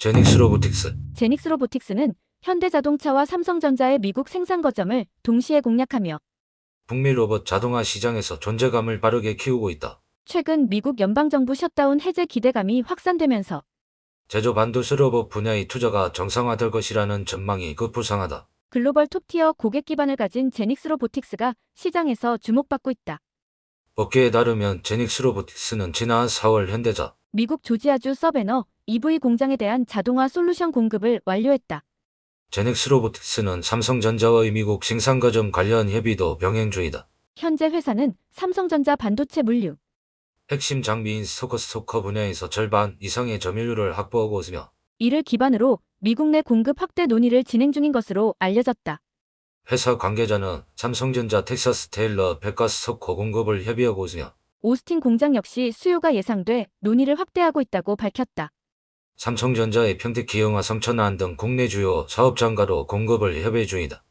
제닉스 로보틱스, 제닉스 로보틱스는 현대자동차와 삼성전자의 미국 생산 거점을 동시에 공략하며 북미 로봇 자동화 시장에서 존재감을 빠르게 키우고 있다. 최근 미국 연방정부 셧다운 해제 기대감이 확산되면서 제조 반도체 로봇 분야의 투자가 정상화될 것이라는 전망이 급부상하다. 글로벌 톱티어 고객 기반을 가진 제닉스 로보틱스가 시장에서 주목받고 있다. 업계에 따르면 제닉스 로보틱스는 지난 4월 현대자, 미국 조지아주 서베너 EV 공장에 대한 자동화 솔루션 공급을 완료했다. 제닉스 로보틱스는 삼성전자의 미국 생산 거점 관련 협의도 병행 중이다. 현재 회사는 삼성전자 반도체 물류, 핵심 장비인 스토커 스토커 분야에서 절반 이상의 점유율을 확보하고 있으며 이를 기반으로 미국 내 공급 확대 논의를 진행 중인 것으로 알려졌다. 회사 관계자는 삼성전자 텍사스 테일러 백가스토커 공급을 협의하고 있으며 오스틴 공장 역시 수요가 예상돼 논의를 확대하고 있다고 밝혔다. 삼성전자의 평택 기영화 성천안 등 국내 주요 사업 장가로 공급을 협의 중이다.